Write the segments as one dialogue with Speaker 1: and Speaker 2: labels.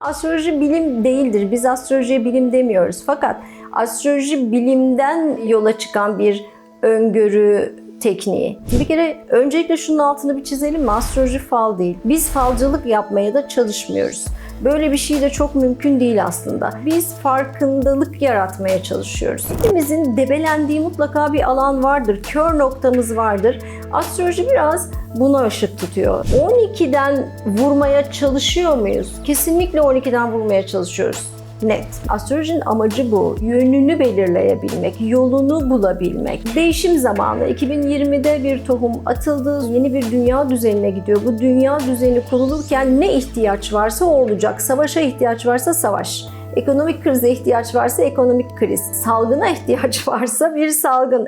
Speaker 1: Astroloji bilim değildir. Biz astrolojiye bilim demiyoruz. Fakat astroloji bilimden yola çıkan bir öngörü tekniği. Bir kere öncelikle şunun altını bir çizelim mi? Astroloji fal değil. Biz falcılık yapmaya da çalışmıyoruz. Böyle bir şey de çok mümkün değil aslında. Biz farkındalık yaratmaya çalışıyoruz. Hepimizin debelendiği mutlaka bir alan vardır. Kör noktamız vardır. Astroloji biraz buna ışık tutuyor. 12'den vurmaya çalışıyor muyuz? Kesinlikle 12'den vurmaya çalışıyoruz. Net. Astrolojinin amacı bu. Yönünü belirleyebilmek, yolunu bulabilmek. Değişim zamanı. 2020'de bir tohum atıldı. Yeni bir dünya düzenine gidiyor. Bu dünya düzeni kurulurken ne ihtiyaç varsa o olacak. Savaşa ihtiyaç varsa savaş. Ekonomik krize ihtiyaç varsa ekonomik kriz. Salgına ihtiyaç varsa bir salgın.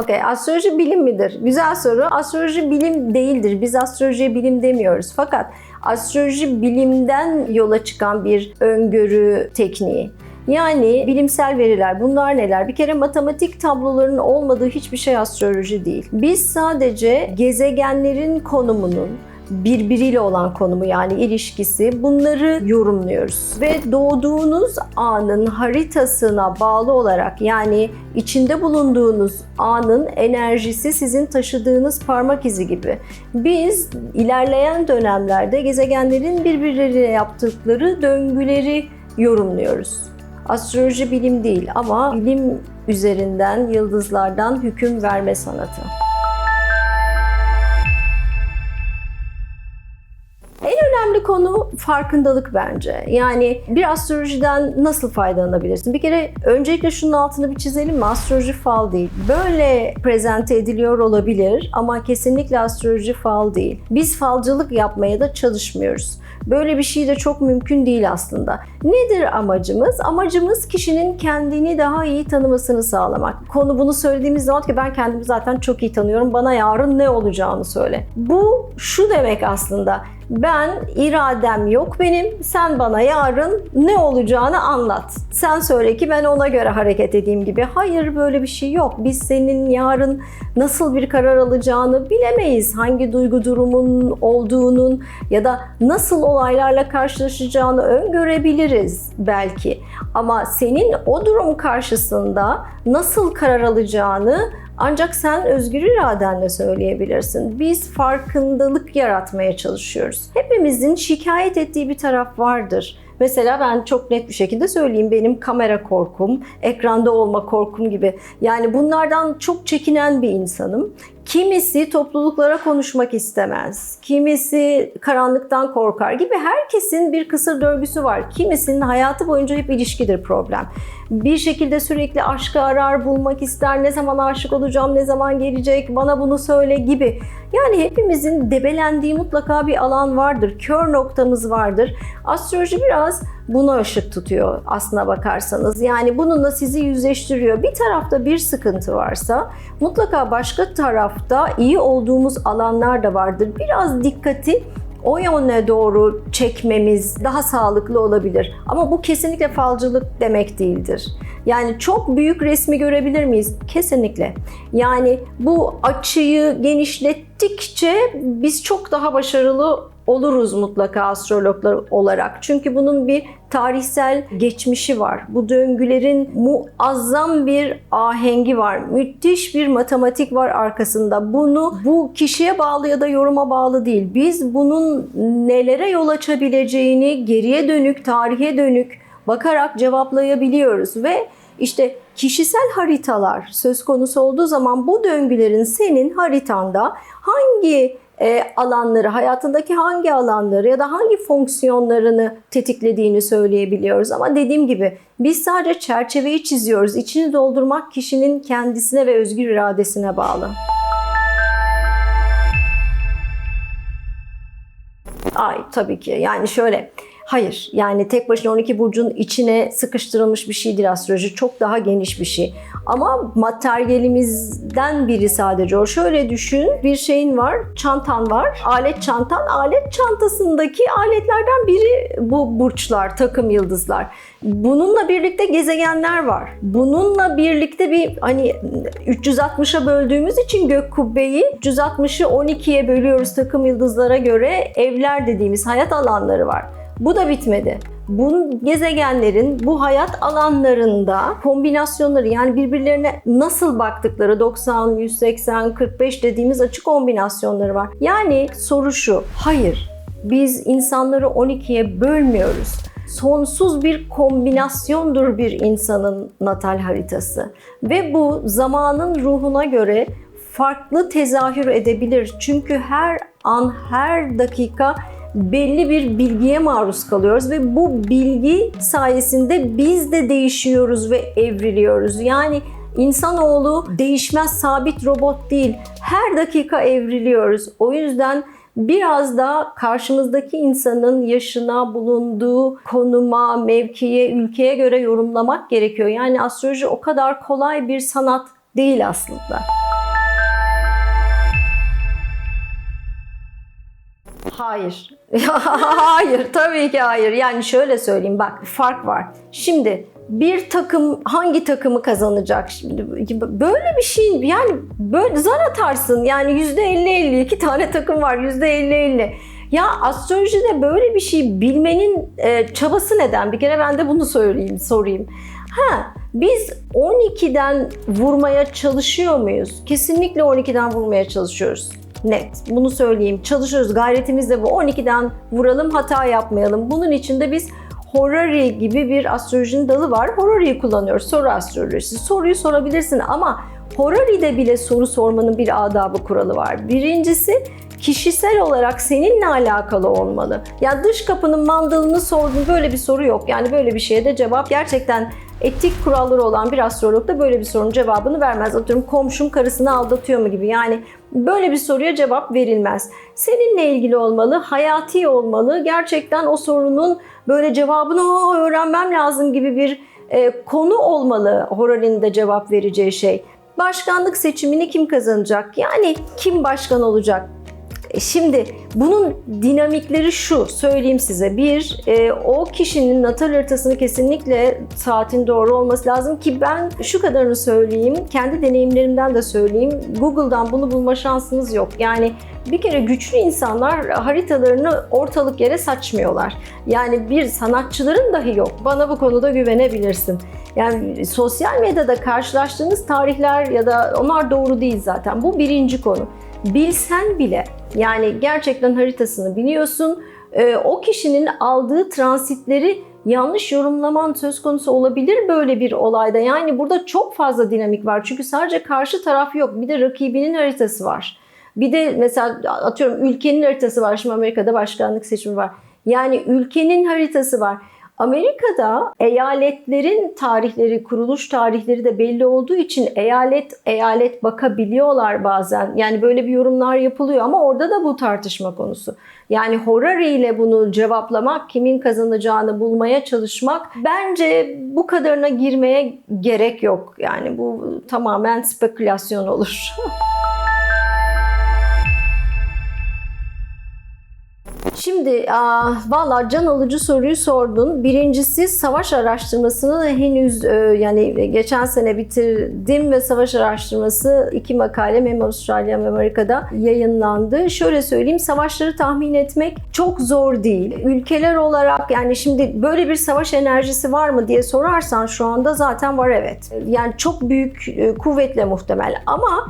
Speaker 1: Okey, astroloji bilim midir? Güzel soru. Astroloji bilim değildir. Biz astrolojiye bilim demiyoruz. Fakat astroloji bilimden yola çıkan bir öngörü tekniği. Yani bilimsel veriler bunlar neler? Bir kere matematik tablolarının olmadığı hiçbir şey astroloji değil. Biz sadece gezegenlerin konumunun, birbiriyle olan konumu yani ilişkisi bunları yorumluyoruz. Ve doğduğunuz anın haritasına bağlı olarak yani içinde bulunduğunuz anın enerjisi sizin taşıdığınız parmak izi gibi. Biz ilerleyen dönemlerde gezegenlerin birbirleriyle yaptıkları döngüleri yorumluyoruz. Astroloji bilim değil ama bilim üzerinden yıldızlardan hüküm verme sanatı. Konu farkındalık bence. Yani bir astrolojiden nasıl faydalanabilirsin? Bir kere öncelikle şunun altını bir çizelim mi? Astroloji fal değil. Böyle prezente ediliyor olabilir ama kesinlikle astroloji fal değil. Biz falcılık yapmaya da çalışmıyoruz. Böyle bir şey de çok mümkün değil aslında. Nedir amacımız? Amacımız kişinin kendini daha iyi tanımasını sağlamak. Konu bunu söylediğimiz zaman ki ben kendimi zaten çok iyi tanıyorum. Bana yarın ne olacağını söyle. Bu şu demek aslında. Ben iradem yok benim. Sen bana yarın ne olacağını anlat. Sen söyle ki ben ona göre hareket edeyim gibi. Hayır böyle bir şey yok. Biz senin yarın nasıl bir karar alacağını bilemeyiz. Hangi duygu durumun olduğunun ya da nasıl olaylarla karşılaşacağını öngörebiliriz belki. Ama senin o durum karşısında nasıl karar alacağını ancak sen özgür iradenle söyleyebilirsin. Biz farkındalık yaratmaya çalışıyoruz. Hepimizin şikayet ettiği bir taraf vardır. Mesela ben çok net bir şekilde söyleyeyim benim kamera korkum, ekranda olma korkum gibi. Yani bunlardan çok çekinen bir insanım. Kimisi topluluklara konuşmak istemez. Kimisi karanlıktan korkar gibi herkesin bir kısır döngüsü var. Kimisinin hayatı boyunca hep ilişkidir problem. Bir şekilde sürekli aşkı arar, bulmak ister. Ne zaman aşık olacağım, ne zaman gelecek, bana bunu söyle gibi. Yani hepimizin debelendiği mutlaka bir alan vardır. Kör noktamız vardır. Astroloji biraz buna ışık tutuyor aslına bakarsanız. Yani bununla sizi yüzleştiriyor. Bir tarafta bir sıkıntı varsa mutlaka başka tarafta iyi olduğumuz alanlar da vardır. Biraz dikkati o yöne doğru çekmemiz daha sağlıklı olabilir. Ama bu kesinlikle falcılık demek değildir. Yani çok büyük resmi görebilir miyiz? Kesinlikle. Yani bu açıyı genişlettikçe biz çok daha başarılı oluruz mutlaka astrologlar olarak. Çünkü bunun bir tarihsel geçmişi var. Bu döngülerin muazzam bir ahengi var. Müthiş bir matematik var arkasında. Bunu bu kişiye bağlı ya da yoruma bağlı değil. Biz bunun nelere yol açabileceğini geriye dönük, tarihe dönük bakarak cevaplayabiliyoruz ve işte kişisel haritalar söz konusu olduğu zaman bu döngülerin senin haritanda hangi e, alanları, hayatındaki hangi alanları ya da hangi fonksiyonlarını tetiklediğini söyleyebiliyoruz. Ama dediğim gibi biz sadece çerçeveyi çiziyoruz. İçini doldurmak kişinin kendisine ve özgür iradesine bağlı. Ay tabii ki yani şöyle Hayır. Yani tek başına 12 burcun içine sıkıştırılmış bir şey değil astroloji. Çok daha geniş bir şey. Ama materyalimizden biri sadece o. Şöyle düşün. Bir şeyin var, çantan var. Alet çantan. Alet çantasındaki aletlerden biri bu burçlar, takım yıldızlar. Bununla birlikte gezegenler var. Bununla birlikte bir hani 360'a böldüğümüz için gök kubbeyi 360'ı 12'ye bölüyoruz takım yıldızlara göre evler dediğimiz hayat alanları var. Bu da bitmedi. Bu gezegenlerin bu hayat alanlarında kombinasyonları yani birbirlerine nasıl baktıkları 90, 180, 45 dediğimiz açık kombinasyonları var. Yani soru şu. Hayır. Biz insanları 12'ye bölmüyoruz sonsuz bir kombinasyondur bir insanın natal haritası. Ve bu zamanın ruhuna göre farklı tezahür edebilir. Çünkü her an, her dakika belli bir bilgiye maruz kalıyoruz ve bu bilgi sayesinde biz de değişiyoruz ve evriliyoruz. Yani insanoğlu değişmez sabit robot değil. Her dakika evriliyoruz. O yüzden biraz da karşımızdaki insanın yaşına, bulunduğu konuma, mevkiye, ülkeye göre yorumlamak gerekiyor. Yani astroloji o kadar kolay bir sanat değil aslında. Hayır. hayır, tabii ki hayır. Yani şöyle söyleyeyim bak fark var. Şimdi bir takım hangi takımı kazanacak? Şimdi böyle bir şey yani böyle zar atarsın. Yani yüzde 50-50 iki tane takım var yüzde 50-50 ya astrolojide böyle bir şey bilmenin e, çabası neden? Bir kere ben de bunu söyleyeyim sorayım. Ha biz 12'den vurmaya çalışıyor muyuz? Kesinlikle 12'den vurmaya çalışıyoruz net. Bunu söyleyeyim. Çalışıyoruz. Gayretimiz de bu. 12'den vuralım, hata yapmayalım. Bunun için de biz Horary gibi bir astrolojinin dalı var. Horary'yi kullanıyoruz. Soru astrolojisi. Soruyu sorabilirsin ama Horary'de bile soru sormanın bir adabı kuralı var. Birincisi kişisel olarak seninle alakalı olmalı. Ya dış kapının mandalını sordun böyle bir soru yok. Yani böyle bir şeye de cevap gerçekten etik kuralları olan bir astrolog da böyle bir sorunun cevabını vermez. Atıyorum komşum karısını aldatıyor mu gibi. Yani böyle bir soruya cevap verilmez. Seninle ilgili olmalı, hayati olmalı. Gerçekten o sorunun böyle cevabını öğrenmem lazım gibi bir e, konu olmalı Horal'in de cevap vereceği şey. Başkanlık seçimini kim kazanacak? Yani kim başkan olacak? E, şimdi bunun dinamikleri şu, söyleyeyim size. Bir, e, o kişinin natal haritasını kesinlikle saatin doğru olması lazım ki ben şu kadarını söyleyeyim, kendi deneyimlerimden de söyleyeyim. Google'dan bunu bulma şansınız yok. Yani bir kere güçlü insanlar haritalarını ortalık yere saçmıyorlar. Yani bir sanatçıların dahi yok. Bana bu konuda güvenebilirsin. Yani sosyal medyada karşılaştığınız tarihler ya da onlar doğru değil zaten. Bu birinci konu bilsen bile yani gerçekten haritasını biliyorsun e, o kişinin aldığı transitleri yanlış yorumlaman söz konusu olabilir böyle bir olayda. Yani burada çok fazla dinamik var. Çünkü sadece karşı taraf yok. Bir de rakibinin haritası var. Bir de mesela atıyorum ülkenin haritası var. Şimdi Amerika'da başkanlık seçimi var. Yani ülkenin haritası var. Amerika'da eyaletlerin tarihleri, kuruluş tarihleri de belli olduğu için eyalet eyalet bakabiliyorlar bazen. Yani böyle bir yorumlar yapılıyor ama orada da bu tartışma konusu. Yani Horary ile bunu cevaplamak, kimin kazanacağını bulmaya çalışmak bence bu kadarına girmeye gerek yok. Yani bu tamamen spekülasyon olur. Şimdi valla can alıcı soruyu sordun. Birincisi savaş araştırmasını henüz e, yani geçen sene bitirdim ve savaş araştırması iki makale hem Avustralya hem Amerika'da yayınlandı. Şöyle söyleyeyim savaşları tahmin etmek çok zor değil. Ülkeler olarak yani şimdi böyle bir savaş enerjisi var mı diye sorarsan şu anda zaten var evet. Yani çok büyük e, kuvvetle muhtemel ama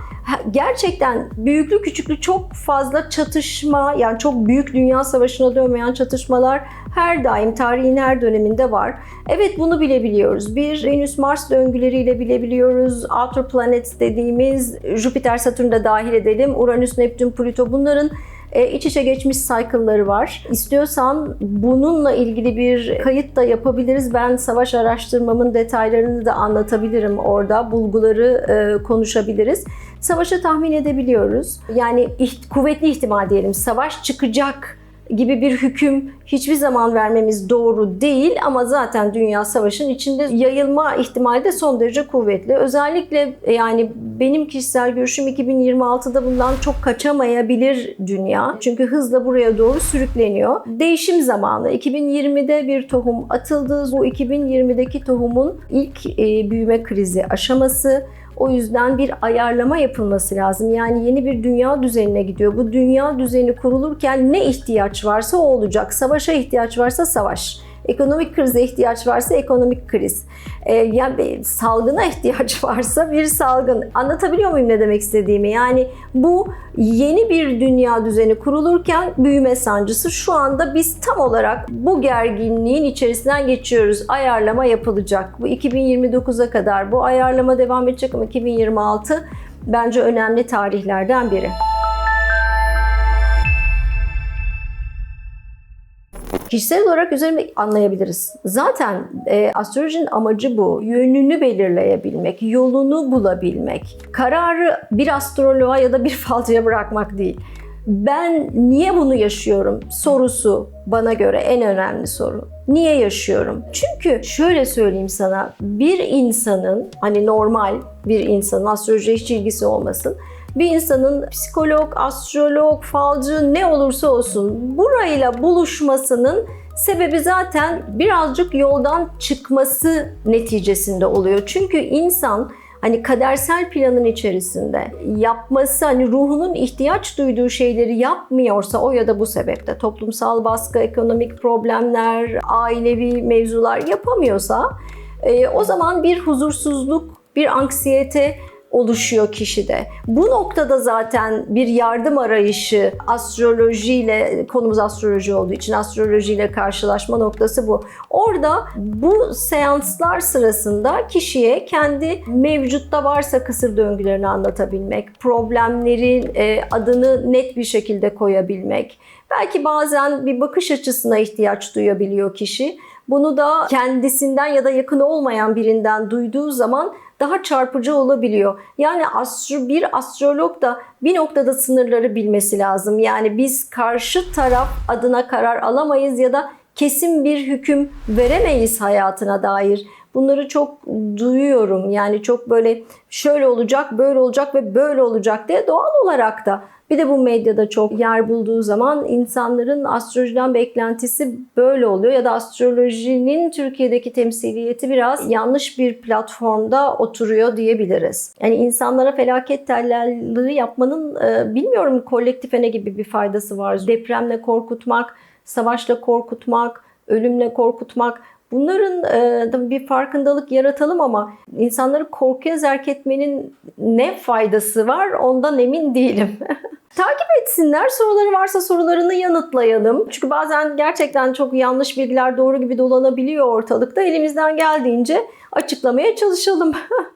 Speaker 1: gerçekten büyüklü küçüklü çok fazla çatışma yani çok büyük dünya savaşına dönmeyen çatışmalar her daim tarihin her döneminde var. Evet bunu bilebiliyoruz. Bir Venüs-Mars döngüleriyle bilebiliyoruz. Outer planets dediğimiz Jüpiter, Satürn de dahil edelim. Uranüs, Neptün, Plüto bunların e, iç içe geçmiş cycle'ları var. İstiyorsan bununla ilgili bir kayıt da yapabiliriz. Ben savaş araştırmamın detaylarını da anlatabilirim orada. Bulguları e, konuşabiliriz. Savaşı tahmin edebiliyoruz. Yani iht- kuvvetli ihtimal diyelim savaş çıkacak gibi bir hüküm hiçbir zaman vermemiz doğru değil ama zaten dünya savaşın içinde yayılma ihtimali de son derece kuvvetli. Özellikle e, yani benim kişisel görüşüm 2026'da bundan çok kaçamayabilir dünya. Çünkü hızla buraya doğru sürükleniyor. Değişim zamanı. 2020'de bir tohum atıldı. Bu 2020'deki tohumun ilk e, büyüme krizi aşaması. O yüzden bir ayarlama yapılması lazım. Yani yeni bir dünya düzenine gidiyor. Bu dünya düzeni kurulurken ne ihtiyaç varsa o olacak. Savaşa ihtiyaç varsa savaş. Ekonomik krize ihtiyaç varsa ekonomik kriz. Ee, yani salgına ihtiyaç varsa bir salgın. Anlatabiliyor muyum ne demek istediğimi? Yani bu yeni bir dünya düzeni kurulurken büyüme sancısı. Şu anda biz tam olarak bu gerginliğin içerisinden geçiyoruz. Ayarlama yapılacak. Bu 2029'a kadar bu ayarlama devam edecek ama 2026 bence önemli tarihlerden biri. Kişisel olarak üzerine anlayabiliriz. Zaten e, astrolojinin amacı bu. Yönünü belirleyebilmek, yolunu bulabilmek. Kararı bir astroloğa ya da bir falcıya bırakmak değil. Ben niye bunu yaşıyorum sorusu bana göre en önemli soru. Niye yaşıyorum? Çünkü şöyle söyleyeyim sana. Bir insanın hani normal bir insanın astrolojiye hiç ilgisi olmasın bir insanın psikolog, astrolog, falcı ne olursa olsun burayla buluşmasının sebebi zaten birazcık yoldan çıkması neticesinde oluyor. Çünkü insan hani kadersel planın içerisinde yapması hani ruhunun ihtiyaç duyduğu şeyleri yapmıyorsa o ya da bu sebeple toplumsal baskı, ekonomik problemler, ailevi mevzular yapamıyorsa e, o zaman bir huzursuzluk, bir anksiyete oluşuyor kişide. Bu noktada zaten bir yardım arayışı astrolojiyle konumuz astroloji olduğu için astrolojiyle karşılaşma noktası bu. Orada bu seanslar sırasında kişiye kendi mevcutta varsa kısır döngülerini anlatabilmek, problemlerin e, adını net bir şekilde koyabilmek. Belki bazen bir bakış açısına ihtiyaç duyabiliyor kişi. Bunu da kendisinden ya da yakın olmayan birinden duyduğu zaman daha çarpıcı olabiliyor. Yani astro, bir astrolog da bir noktada sınırları bilmesi lazım. Yani biz karşı taraf adına karar alamayız ya da kesin bir hüküm veremeyiz hayatına dair. Bunları çok duyuyorum. Yani çok böyle şöyle olacak, böyle olacak ve böyle olacak diye doğal olarak da bir de bu medyada çok yer bulduğu zaman insanların astrolojiden beklentisi böyle oluyor ya da astrolojinin Türkiye'deki temsiliyeti biraz yanlış bir platformda oturuyor diyebiliriz. Yani insanlara felaket tellallığı yapmanın e, bilmiyorum kolektife ne gibi bir faydası var. Depremle korkutmak, savaşla korkutmak, ölümle korkutmak Bunların e, bir farkındalık yaratalım ama insanları korkuya zerk etmenin ne faydası var ondan emin değilim. Takip etsinler. Soruları varsa sorularını yanıtlayalım. Çünkü bazen gerçekten çok yanlış bilgiler doğru gibi dolanabiliyor ortalıkta. Elimizden geldiğince açıklamaya çalışalım.